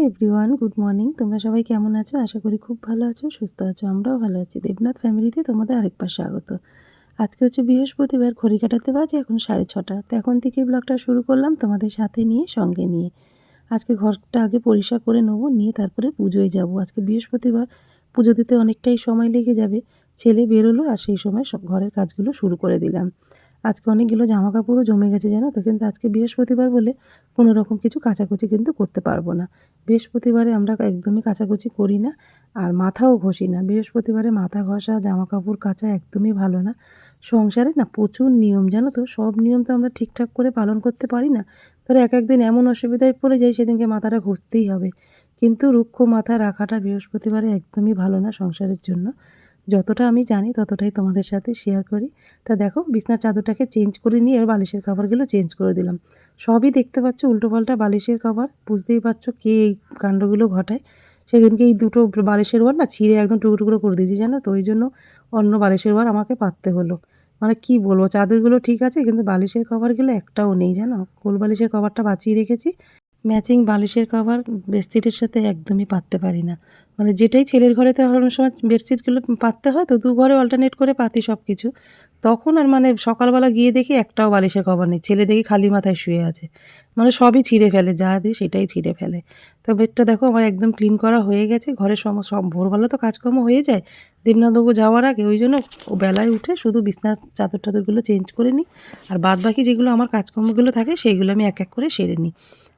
Hello everyone good morning তোমরা সবাই কেমন আছো? আশা করি খুব ভালো আছো, সুস্থ আছো, আমরাও ভালো আছি। দেবনাথ ফ্যামিলিতে তোমাদের আরেকবার স্বাগত। আজকে হচ্ছে বৃহস্পতিবার, ঘড়ি কাটাতে বাজে এখন সাড়ে ছটা। তো এখন থেকে ব্লগটা শুরু করলাম তোমাদের সাথে নিয়ে, সঙ্গে নিয়ে। আজকে ঘরটা আগে পরিষ্কার করে নেব, নিয়ে তারপরে পুজোয় যাব। আজকে বৃহস্পতিবার, পুজো দিতে অনেকটাই সময় লেগে যাবে। ছেলে বেরোলো আর সেই সময় সব ঘরের কাজগুলো শুরু করে দিলাম। আজকে অনেকগুলো জামা কাপড়ও জমে গেছে জানো তো? কিন্তু আজকে বৃহস্পতিবার বলে কোনো রকম কিছু কাচাকুচি কিন্তু করতে পারব না। বৃহস্পতিবারে আমরা একদমই কাচাকুচি করি না আর মাথাও ঘষি না। বৃহস্পতিবারে মাথা ঘষা জামা কাপড় কাচা একদমই ভালো না। সংসারে না প্রচুর নিয়ম, জানো তো? সব নিয়ম তো আমরা ঠিকঠাক করে পালন করতে পারি না। ধরো এক একদিন এমন অসুবিধায় পড়ে যাই সেদিনকে মাথাটা ঘষতেই হবে। কিন্তু রুক্ষ মাথা রাখাটা বৃহস্পতিবারে একদমই ভালো না সংসারের জন্য। যতটা আমি জানি, ততটাই তোমাদের সাথে শেয়ার করি। তা দেখো বিছনার চাদরটাকে চেঞ্জ করে নিয়ে এর বালিশের কাভারগুলো চেঞ্জ করে দিলাম। সবই দেখতে পাচ্ছ উল্টোপাল্টা বালিশের কভার বুঝতেই পারছ কে এই কাণ্ডগুলো ঘটায়। সেদিনকে এই দুটো বালিশের ওয়ার না ছিঁড়ে একদম টুকরো টুকরো করে দিয়েছি, জানো তো? ওই জন্য অন্য বালিশের ওয়ার আমাকে পাততে হলো। মানে কি বলব, চাদরগুলো ঠিক আছে, কিন্তু বালিশের কভারগুলো একটাও নেই, জানো? কোল বালিশের কভারটা বাঁচিয়ে রেখেছি। ম্যাচিং বালিশের কভার বেডশিটের সাথে একদমই পাততে পারি না। মানে যেটাই ছেলের ঘরেতে অনেক সময় বেডশিটগুলো পাততে হয় তো দু ঘরে অল্টারনেট করে পাতি সব কিছু তখন আর মানে সকালবেলা গিয়ে দেখি একটাও বালিশের কভার নেই। ছেলে দেখি খালি মাথায় শুয়ে আছে। মানে সবই ছিঁড়ে ফেলে, যা দিই সেটাই ছিঁড়ে ফেলে। তো বেডটা দেখো আমার একদম ক্লিন করা হয়ে গেছে। ঘরের সম, সব ভোরবেলা তো কাজকর্ম হয়ে যায়। দেবনাথবাবু যাওয়ার আগে ওই জন্য ও বেলায় উঠে শুধু বিছনার চাদর টাদরগুলো চেঞ্জ করে নিই। আর বাদ বাকি যেগুলো আমার কাজকর্মগুলো থাকে, সেইগুলো আমি এক এক করে সেরে নিই।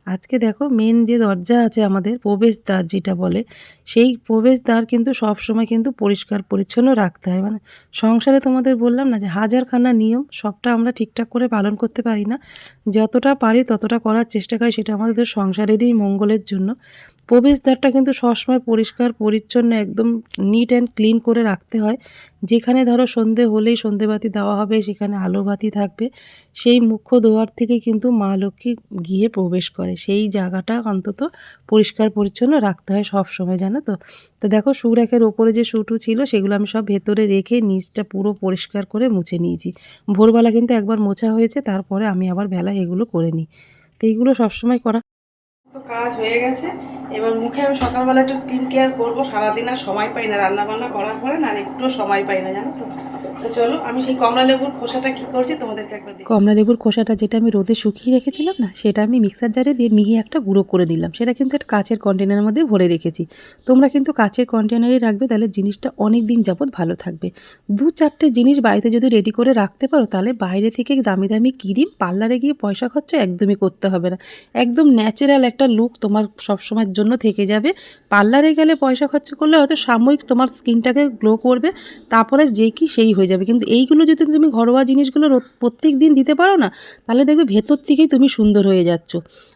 আজকে দেখো মেন যে দরজা আছে আমাদের প্রবেশদ্বার যেটা বলে, সেই প্রবেশদ্বার কিন্তু সব সময় কিন্তু পরিষ্কার পরিচ্ছন্ন রাখতে হয়। মানে সংসারে তোমাদের বললাম না যে হাজারখানা নিয়ম, সবটা আমরা ঠিকঠাক করে পালন করতে পারি না। যতটা পারি ততটা করার চেষ্টা করি, সেটা আমাদের সংসারেরই মঙ্গলের জন্য। প্রবেশদ্বারটা কিন্তু সবসময় পরিষ্কার, পরিচ্ছন্ন, একদম নিট অ্যান্ড ক্লিন করে রাখতে হয়। যেখানে ধরো সন্ধে হলেই সন্ধেবাতি দেওয়া হবে, সেখানে আলোবাতি থাকবে। সেই মুখ্য দোয়ার থেকে কিন্তু মা লক্ষ্মী গিয়ে প্রবেশ করে। সেই জায়গাটা অন্তত পরিষ্কার, পরিচ্ছন্ন রাখতে হয় সব সময় জানো তো? তো দেখো সুরেখের ওপরে যে শুটু ছিল, সেগুলো আমি সব ভেতরে রেখে নিচটা পুরো পরিষ্কার করে মুছে নিয়েছি। ভোরবেলা কিন্তু একবার মোছা হয়েছে, তারপরে আমি আবার বেলা এগুলো করে নিই। তো এইগুলো সবসময় করা কাজ হয়ে গেছে। এবার মুখে আমি সকালবেলা একটু স্কিন কেয়ার করব, সারাদিন আর সময় পাই না রান্না বান্না করার পরে না আর একটুও সময় পাই না, জানো তো? চলো, আমি সেই কমলা লেবুর খোসাটা কি করছি তোমাদেরকে একবার কমলা লেবুর খোসাটা যেটা আমি রোদে শুকিয়ে রেখেছিলাম না, সেটা আমি মিক্সার জারে দিয়ে মিহি একটা গুঁড়ো করে নিলাম। সেটা কিন্তু একটা কাচের কন্টেনারের মধ্যে ভরে রেখেছি। তোমরা কিন্তু কাচের কন্টেনারেই রাখবে, তাহলে জিনিসটা অনেক দিন যাবত ভালো থাকবে। দু চারটে জিনিস বাড়িতে যদি রেডি করে রাখতে পারো, তাহলে বাইরে থেকে দামি দামি ক্রিম পার্লারে গিয়ে পয়সা খরচ একদমই করতে হবে না। একদম ন্যাচারাল একটা লুক তোমার সবসময়ের জন্য থেকে যাবে। পার্লারে গেলে পয়সা খরচ করলে হয়তো সাময়িক তোমার স্কিনটাকে গ্লো করবে, তারপরে যে কি সেই হয়ে যাবে। কিন্তু এইগুলো যদি তুমি ঘরোয়া জিনিসগুলো প্রত্যেক দিন দিতে পারো না, তাহলে দেখবে ভেতর থেকেই তুমি সুন্দর হয়ে যাচ্ছ।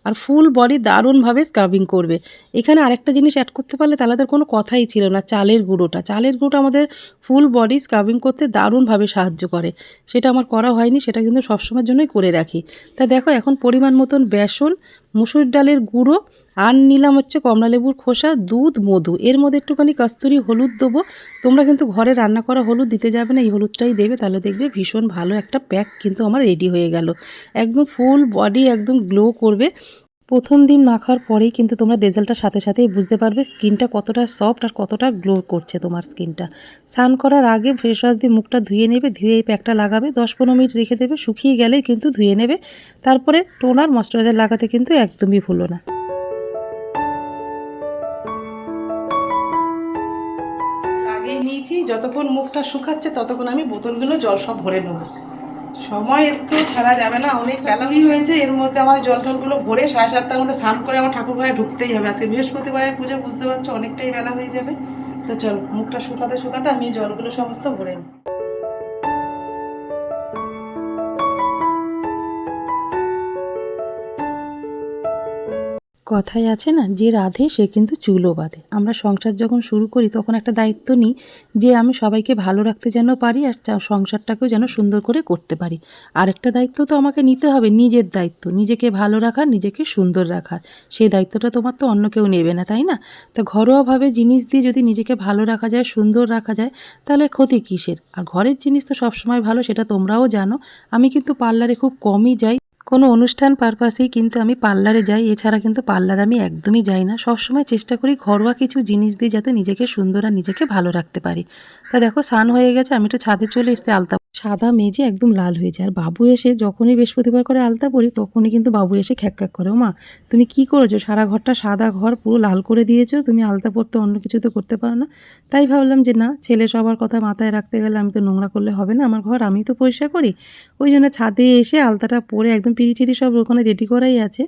আর ফুল বডি দারুণভাবে স্ক্রাবিং করবে। এখানে আরেকটা জিনিস অ্যাড করতে পারলে তাহলে তার কোনো কথাই ছিল না, চালের গুঁড়োটা। চালের গুঁড়োটা আমাদের ফুল বডি স্ক্রাবিং করতে দারুণভাবে সাহায্য করে। সেটা আমার করা হয়নি, সেটা কিন্তু সবসময়ের জন্যই করে রাখি। তা দেখো, এখন পরিমাণ মতন বেসন, মুসুর ডালের গুঁড়ো আর নিলাম হচ্ছে কমলা লেবুর খোসা, দুধ, মধু। এর মধ্যে একটুখানি কাস্তুরি হলুদ দেবো। তোমরা কিন্তু ঘরে রান্না করা হলুদ দিতে যাবে না, এই হলুদটাই দেবে, তাহলে দেখবে ভীষণ ভালো একটা প্যাক কিন্তু আমার রেডি হয়ে গেল। একদম ফুল বডি একদম গ্লো করবে। প্রথম দিন মাখার পরেই কিন্তু তোমরা রেজাল্টটার সাথে সাথেই বুঝতে পারবে স্কিনটা কতটা সফট আর কতটা গ্লো করছে তোমার স্কিনটা। স্নান করার আগে ফেস ওয়াশ দিয়ে মুখটা ধুয়ে নেবে, ধুয়ে এই প্যাকটা লাগাবে দশ পনেরো মিনিট রেখে দেবে, শুকিয়ে গেলেই কিন্তু ধুয়ে নেবে। তারপরে টোনার, ময়শ্চারাইজার লাগাতে কিন্তু একদমই ভুলো না। নিয়েছি, যতক্ষণ মুখটা শুকাচ্ছে ততক্ষণ আমি বোতলগুলো জল সব ভরে নেব। সময় একটু ছাড়া যাবে না, অনেক ক্যালোরি হয়েছে, এর মধ্যে আমার জল টলগুলো ভরে সাড়ে সাতটার মধ্যে স্নান করে আমার ঠাকুর ঘরে ঢুকতেই হবে। আজকে বৃহস্পতিবারের পুজো, বুঝতে পারছ? অনেকটাই বেলা হয়ে যাবে। তো চল, মুখটা শুকাতে শুকাতে আমি জলগুলো সমস্ত ভরে নিই। কথায় আছে না, যে রাধে সে কিন্তু চুলও বাঁধে। আমরা সংসার যখন শুরু করি, তখন একটা দায়িত্ব নিই যে আমি সবাইকে ভালো রাখতে যেন পারি আর সংসারটাকেও যেন সুন্দর করে করতে পারি। আরেকটা দায়িত্ব তো আমাকে নিতে হবে, নিজের দায়িত্ব। নিজেকে ভালো রাখার, নিজেকে সুন্দর রাখার। সেই দায়িত্বটা তোমার তো অন্য কেউ নেবে না, তাই না? তো ঘরোয়াভাবে জিনিস দিয়ে যদি নিজেকে ভালো রাখা যায়, সুন্দর রাখা যায়, তাহলে ক্ষতি কিসের? আর ঘরের জিনিস তো সবসময় ভালো, সেটা তোমরাও জানো। আমি কিন্তু পার্লারে খুব কমই যাই। কোনো অনুষ্ঠান পারপাসেই কিন্তু আমি পার্লারে যাই, এছাড়া কিন্তু পার্লার আমি একদমই যাই না। সবসময় চেষ্টা করি ঘরোয়া কিছু জিনিস দিয়ে যাতে নিজেকে সুন্দর আর নিজেকে ভালো রাখতে পারি। তা দেখো, স্নান হয়ে গেছে, আমি একটু ছাদে চলে এসে আলতা সাদা মেজে একদম লাল হয়ে যায়। আর বাবু এসে যখনই বৃহস্পতিবার করে আলতা পরি, তখনই কিন্তু বাবু এসে খ্যাক খ্যাক করে। ও মা, তুমি কি করেছ? সারা ঘরটা সাদা ঘর, পুরো লাল করে দিয়েছ, তুমি আলতা পরতে অন্য কিছু তো করতে পারো না। তাই ভাবলাম যে না, ছেলে সবার কথা মাথায় রাখতে গেলে আমি তো নোংরা করলে হবে না আমার ঘর আমি তো পরিষ্কার করি। ওই জন্য ছাদে এসে আলতাটা পরে একদম পিড়ি টিড়ি সব ওখানে রেডি করাই আছে।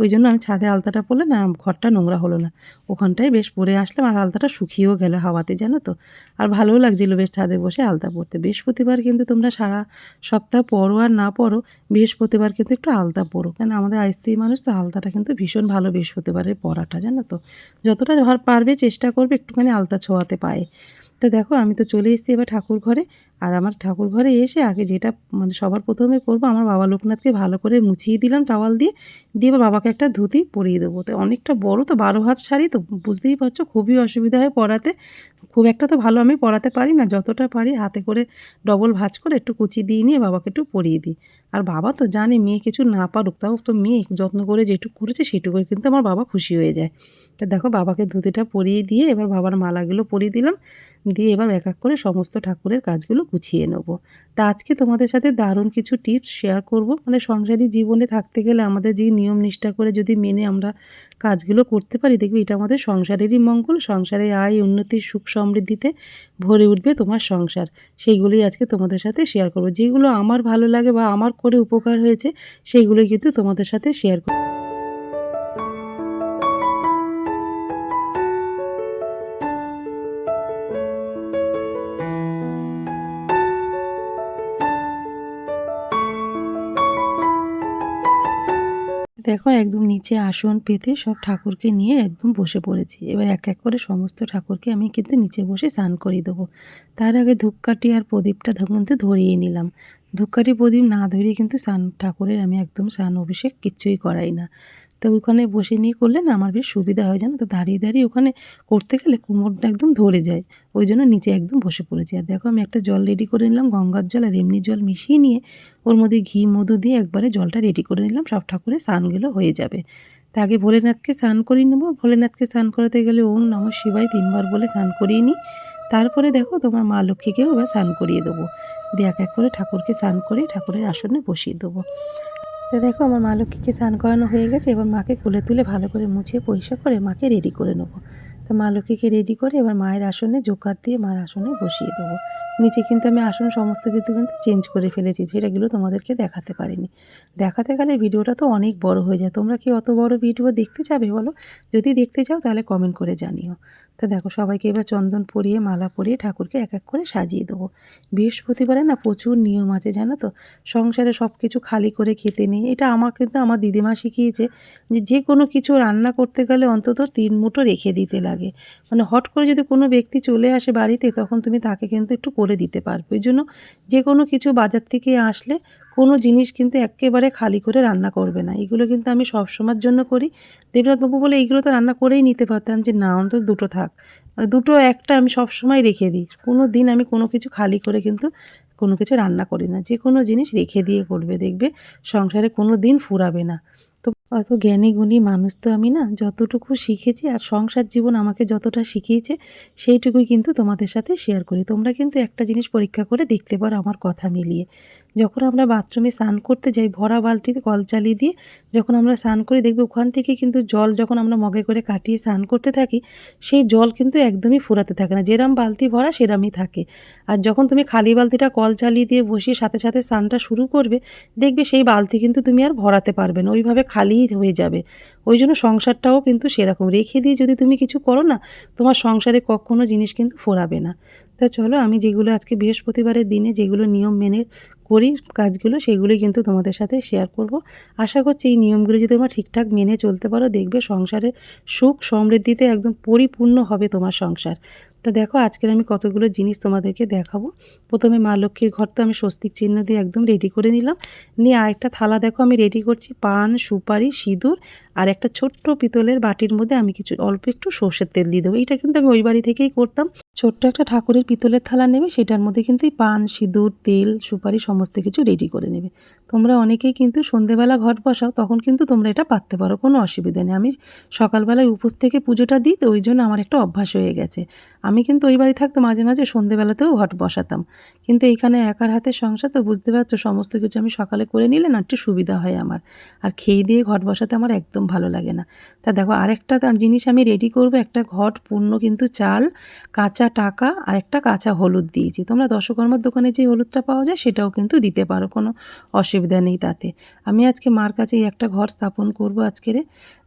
ওই জন্য আমি ছাদে আলতাটা পরলে না, ঘরটা নোংরা হলো না। ওখানটায় বেশ পরে আসলাম, আর আলতাটা শুকিয়েও গেল হাওয়াতে, জানো তো। আর ভালোও লাগছিল, বেশ ছাদে বসে আলতা পরতে। বৃহস্পতিবার কিন্তু তোমরা সারা সপ্তাহ পরো আর না পরো, বৃহস্পতিবার কিন্তু একটু আলতা পরো। কেন আমাদের আইস্তি মানুষ তো আলতাটা কিন্তু ভীষণ ভালো বৃহস্পতিবারের পরাটা, জানো তো? যতটা পারবে চেষ্টা করবে একটুখানি আলতা ছোঁয়াতে পায়ে। তো দেখো, আমি তো চলে এসেছি এবার ঠাকুর ঘরে। আর আমার ঠাকুর ঘরে এসে আগে যেটা মানে সবার প্রথমে করব, আমার বাবা লোকনাথকে ভালো করে মুছিয়ে দিলাম টাওয়াল দিয়ে দিয়ে বাবাকে একটা ধুতি পরিয়ে দেবো। তো অনেকটা বড় তো, বারো হাত শাড়ি তো বুঝতেই পারছ, খুবই অসুবিধা হয় পরাতে। খুব একটা তো ভালো আমি পরাতে পারি না, যতটা পারি হাতে করে ডবল ভাঁজ করে একটু কুচি দিয়ে নিয়ে বাবাকে একটু পরিয়ে দিই। আর বাবা তো জানে মেয়ে কিছু না পারুক, তাও তো মেয়ে যত্ন করে যেটুকু করেছে সেটুকুই কিন্তু আমার বাবা খুশি হয়ে যায়। তা দেখো বাবাকে ধুতিটা পরিয়ে দিয়ে এবার বাবার মালাগুলো পরিয়ে দিলাম, দিয়ে এবার এক এক করে সমস্ত ঠাকুরের কাজগুলো গুছিয়ে নেব। তা আজকে তোমাদের সাথে দারুণ কিছু টিপস শেয়ার করব। মানে সংসারী জীবনে থাকতে গেলে আমাদের যে নিয়ম নিষ্ঠা করে যদি মেনে আমরা কাজগুলো করতে পারি, দেখবি এটা আমাদের সংসারেরই মঙ্গল সংসারের আয়, উন্নতি, সুখ সমৃদ্ধিতে ভরে উঠবে তোমার সংসার। সেইগুলোই আজকে তোমাদের সাথে শেয়ার করব। যেগুলো আমার ভালো লাগে বা আমার করে উপকার হয়েছে, সেইগুলোই কিন্তু তোমাদের সাথে শেয়ার করব। দেখো একদম নিচে আসন পেতে সব ঠাকুরকে নিয়ে একদম বসে পড়েছি। এবার এক এক করে সমস্ত ঠাকুরকে আমি কিন্তু নিচে বসে স্নান করিয়ে দেবো। তার আগে ধূপকাঠি আর প্রদীপটা কিন্তু ধরিয়ে নিলাম। ধূপকাঠি প্রদীপ না ধরিয়ে কিন্তু স্নান ঠাকুরের আমি একদম স্নান অভিষেক কিচ্ছুই করাই না। তো ওখানে বসে নিয়ে করলে না আমার বেশ সুবিধা হয়, জানো তো? দাঁড়িয়ে দাঁড়িয়ে ওখানে করতে গেলে কোমরটা একদম ধরে যায়। ওই জন্য নিচে একদম বসে পড়েছি। আর দেখো আমি একটা জল রেডি করে নিলাম, গঙ্গার জল আর এমনি জল মিশিয়ে নিয়ে ওর মধ্যে ঘি, মধু দিয়ে একবারে জলটা রেডি করে নিলাম। সব ঠাকুরের স্নানগুলো হয়ে যাবে। তা আগে ভোলেনাথকে স্নান করিয়ে নেব। ভোলেনাথকে স্নান করাতে গেলে ওম নম শিবাই তিনবার বলে স্নান করিয়ে নিই। তারপরে দেখো তোমার মা লক্ষ্মীকেও এবার স্নান করিয়ে দেবো। দিয়ে এক এক করে ঠাকুরকে স্নান করে ঠাকুরের আসনে বসিয়ে দেবো। তো দেখো, আমার মা লক্ষ্মীকে স্নান করানো হয়ে গেছে, এবার মাকে কোলে তুলে ভালো করে মুছে পরিষ্কার করে মাকে রেডি করে নেব। তো মা লক্ষ্মীকে রেডি করে এবার মায়ের আসনে জোকার দিয়ে মার আসনে বসিয়ে দেবো। নিচে কিন্তু আমি আসন সমস্ত কিছু কিন্তু চেঞ্জ করে ফেলেছি, সেটাগুলো তোমাদেরকে দেখাতে পারিনি। দেখাতে গেলে ভিডিওটা তো অনেক বড় হয়ে যায়। তোমরা কি অত বড় ভিডিও দেখতে চাবে বলো? যদি দেখতে চাও তাহলে কমেন্ট করে জানিও। তো দেখো, সবাইকে এবার চন্দন পরিয়ে, মালা পরিয়ে ঠাকুরকে এক এক করে সাজিয়ে দেবো। বৃহস্পতিবারে না প্রচুর নিয়ম আছে, জানো তো? সংসারে সব কিছু খালি করে খেতে নেই। এটা আমার কিন্তু আমার দিদিমা শিখিয়েছে যে যে কোনো কিছু রান্না করতে গেলে অন্তত তিন মুঠো রেখে দিতে লাগে। মানে হট করে যদি কোনো ব্যক্তি চলে আসে বাড়িতে, তখন তুমি তাকে কিন্তু একটু করে দিতে পারবে। ওই জন্য যে কোনো কিছু বাজার থেকে আসলে কোনো জিনিস কিন্তু একেবারে খালি করে রান্না করবে না। এগুলো কিন্তু আমি সবসময়ের জন্য করি। দেবরাতবাবু বলে এইগুলো তো রান্না করেই নিতে পারতাম যে, না, অন্তত দুটো থাক। মানে দুটো একটা আমি সবসময় রেখে দিই। কোনো দিন আমি কোনো কিছু খালি করে কিন্তু কোনো কিছু রান্না করি না। যে কোনো জিনিস রেখে দিয়ে করবে, দেখবে সংসারে কোনো দিন ফুরাবে না। তো অত জ্ঞানী গুণী মানুষ তো আমি না, যতটুকু শিখেছি আর সংসার জীবন আমাকে যতটা শিখিয়েছে, সেইটুকুই কিন্তু তোমাদের সাথে শেয়ার করি। তোমরা কিন্তু একটা জিনিস পরীক্ষা করে দেখতে পারো আমার কথা মিলিয়ে। যখন আমরা বাথরুমে স্নান করতে যাই, ভরা বালতিতে কল চালিয়ে দিয়ে যখন আমরা স্নান করি, দেখবে ওখান থেকে কিন্তু জল যখন আমরা মগে করে কাটিয়ে স্নান করতে থাকি, সেই জল কিন্তু একদমই ফুরাতে থাকে না। যেরম বালতি ভরা, সেরামই থাকে। আর যখন তুমি খালি বালতিটা কল চালিয়ে দিয়ে বসিয়ে সাথে সাথে স্নানটা শুরু করবে, দেখবে সেই বালতি কিন্তু তুমি আর ভরাতে পারবে না। ওইভাবে খালিই হয়ে যাবে। ওই জন্য সংসারটাও কিন্তু সেরকম। রেখে দিয়ে যদি তুমি কিছু করো না, তোমার সংসারে কখনো জিনিস কিন্তু ফোরাবে না। তা চলো, আমি যেগুলো আজকে বৃহস্পতিবারের দিনে যেগুলো নিয়ম মেনে করি কাজগুলো, সেগুলোই কিন্তু তোমাদের সাথে শেয়ার করব। আশা করছি এই নিয়মগুলো যদি তোমরা ঠিকঠাক মেনে চলতে পারো, দেখবে সংসারে সুখ সমৃদ্ধিতে একদম পরিপূর্ণ হবে তোমার সংসার। তা দেখো, আজকের আমি কতগুলো জিনিস তোমাদেরকে দেখাবো। প্রথমে মা লক্ষ্মীর ঘর তো আমি স্বস্তিক চিহ্ন দিয়ে একদম রেডি করে নিলাম। নিয়ে আরেকটা থালা দেখো, আমি রেডি করছি পান, সুপারি, সিঁদুর আর একটা ছোট্ট পিতলের বাটির মধ্যে আমি কিছু, অল্প একটু সর্ষের তেল দিয়ে দেবো। এইটা কিন্তু আমি ওই বাড়ি থেকেই করতাম। ছোট্ট একটা ঠাকুরের পিতলের থালা নেবে, সেটার মধ্যে কিন্তু পান, সিঁদুর, তেল, সুপারি সমস্ত সমস্ত কিছু রেডি করে নেবে। তোমরা অনেকেই কিন্তু সন্ধেবেলা ঘট বসাও, তখন কিন্তু তোমরা এটা পারতে পারো, কোনো অসুবিধা নেই। আমি সকালবেলায় উপোস থেকে পুজোটা দিই, তো ওই জন্য আমার একটা অভ্যাস হয়ে গেছে। আমি কিন্তু ওই বাড়ি থাকতো মাঝে মাঝে সন্ধেবেলাতেও ঘট বসাতাম। কিন্তু এইখানে একার হাতে সংসার তো বুঝতে পারছ, সমস্ত কিছু আমি সকালে করে নিলে না একটু সুবিধা হয় আমার। আর খেয়ে দিয়ে ঘট বসাতে আমার একদম ভালো লাগে না। তা দেখো, আরেকটা জিনিস আমি রেডি করব, একটা ঘট, পূর্ণ কিন্তু চাল, কাঁচা টাকা আর একটা কাঁচা হলুদ দিয়েছি। তোমরা দশকর্মার দোকানে যে হলুদটা পাওয়া যায় সেটাও কিন্তু দিতে পারো, কোনো অসুবিধা নেই তাতে। আমি আজকে মার কাছে একটা ঘর স্থাপন করব আজকেরে।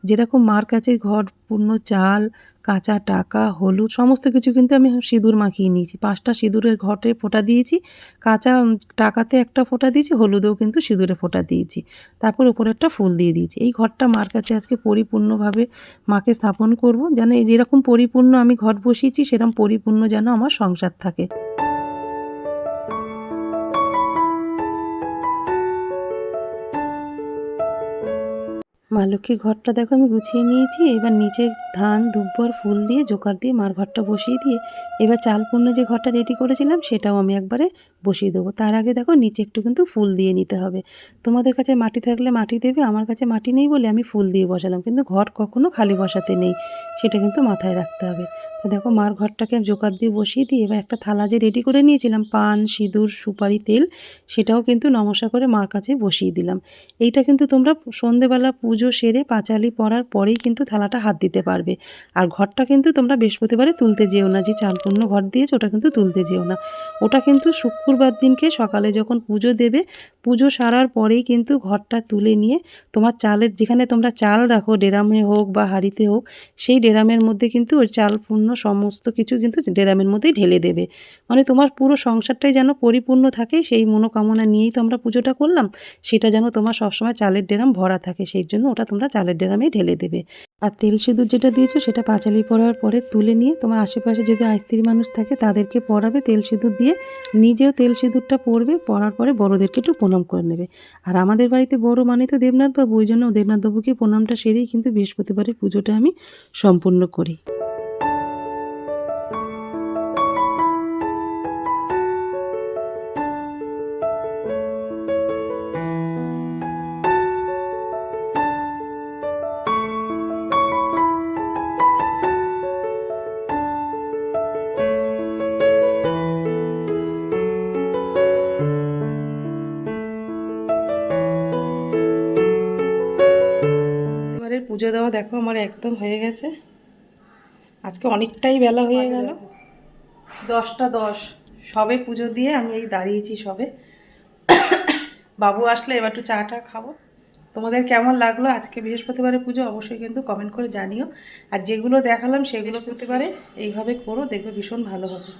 যেরকম মার কাছে ঘর পূর্ণ চাল কাঁচা টাকা, হলুদ, সমস্ত কিছু কিন্তু আমি সিঁদুর মাখিয়ে নিয়েছি। পাঁচটা সিঁদুরের ঘটে ফোঁটা দিয়েছি। কাঁচা টাকাতে একটা ফোঁটা দিয়েছি, হলুদেও কিন্তু সিঁদুরে ফোঁটা দিয়েছি। তারপর ওপরে একটা ফুল দিয়ে দিয়েছি। এই ঘরটা মার কাছে আজকে পরিপূর্ণভাবে মাকে স্থাপন করব। যেন যেরকম পরিপূর্ণ আমি ঘর বসিয়েছি, সেরকম পরিপূর্ণ যেন আমার সংসার থাকে। মা লক্ষ্মীর ঘরটা দেখো আমি গুছিয়ে নিয়েছি। এবার নিচে ধান, দুব্বর, ফুল দিয়ে, জোকার দিয়ে, মার ঘরটা বসিয়ে দিয়ে, এবার চাল পূর্ণ যে ঘরটা রেডি করেছিলাম, সেটাও আমি একবারে বসিয়ে দেবো। তার আগে দেখো নিচে একটু কিন্তু ফুল দিয়ে নিতে হবে। তোমাদের কাছে মাটি থাকলে মাটি দেবে, আমার কাছে মাটি নেই বলে আমি ফুল দিয়ে বসালাম। কিন্তু ঘর কখনো খালি বসাতে নেই, সেটা কিন্তু মাথায় রাখতে হবে। তো দেখো মার ঘরটাকে জোকার দিয়ে বসিয়ে দিয়ে এবার একটা থালা যে রেডি করে নিয়েছিলাম, পান, সিঁদুর, সুপারি, তেল, সেটাও কিন্তু নমসা করে মার কাছে বসিয়ে দিলাম। এইটা কিন্তু তোমরা সন্ধেবেলা পুজো সেরে পাঁচালি পড়ার পরেই কিন্তু থালাটা হাত দিতে পারবে। আর ঘরটা কিন্তু তোমরা বৃহস্পতিবারে তুলতে যেও না, যে চালপূর্ণ ঘর দিয়েছ ওটা কিন্তু তুলতে যেও না। ওটা কিন্তু শুক্রবার দিনকে সকালে যখন পুজো দেবে, পুজো সারার পরেই কিন্তু ঘরটা তুলে নিয়ে তোমার চালের, যেখানে তোমরা চাল রাখো, ডেরামে হোক বা হাঁড়িতে হোক, সেই ডেরামের মধ্যে কিন্তু ওই চালপূর্ণ সমস্ত কিছু কিন্তু ডেরামের মধ্যেই ঢেলে দেবে। মানে তোমার পুরো সংসারটাই যেন পরিপূর্ণ থাকে, সেই মনোকামনা নিয়েই তো আমরা পুজোটা করলাম, সেটা যেন তোমার সবসময় চালের ডেরাম ভরা থাকে, সেই জন্য ওটা তোমরা চালের ডেরামেই ঢেলে দেবে। আর তেল সিঁদুর যেটা দিয়েছ সেটা পাঁচালি পরার পরে তুলে নিয়ে তোমার আশেপাশে যদি আইস্ত্রী মানুষ থাকে তাদেরকে পরাবে তেল সিঁদুর দিয়ে। নিজেও তেল সিঁদুরটা পরবে, পরার পরে বড়োদেরকে একটু প্রণাম করে নেবে। আর আমাদের বাড়িতে বড় মানে তো দেবনাথ বাবু ওই জন্য দেবনাথ বাবুকে প্রণামটা সেরেই কিন্তু বৃহস্পতিবারের পুজোটা আমি সম্পূর্ণ করি। পুজো দেওয়া দেখো আমার একদম হয়ে গেছে। আজকে অনেকটাই বেলা হয়ে গেল। দশটা দশ। সবে পুজো দিয়ে আমি এই দাঁড়িয়েছি সবে। বাবু আসলে এবার একটু চা টা খাব। তোমাদের কেমন লাগল আজকে বৃহস্পতিবারের পুজো অবশ্যই কিন্তু কমেন্ট করে জানিও। আর যেগুলো দেখালাম সেগুলো করতে পারে এইভাবে করো দেখবে ভীষণ ভালো হবে।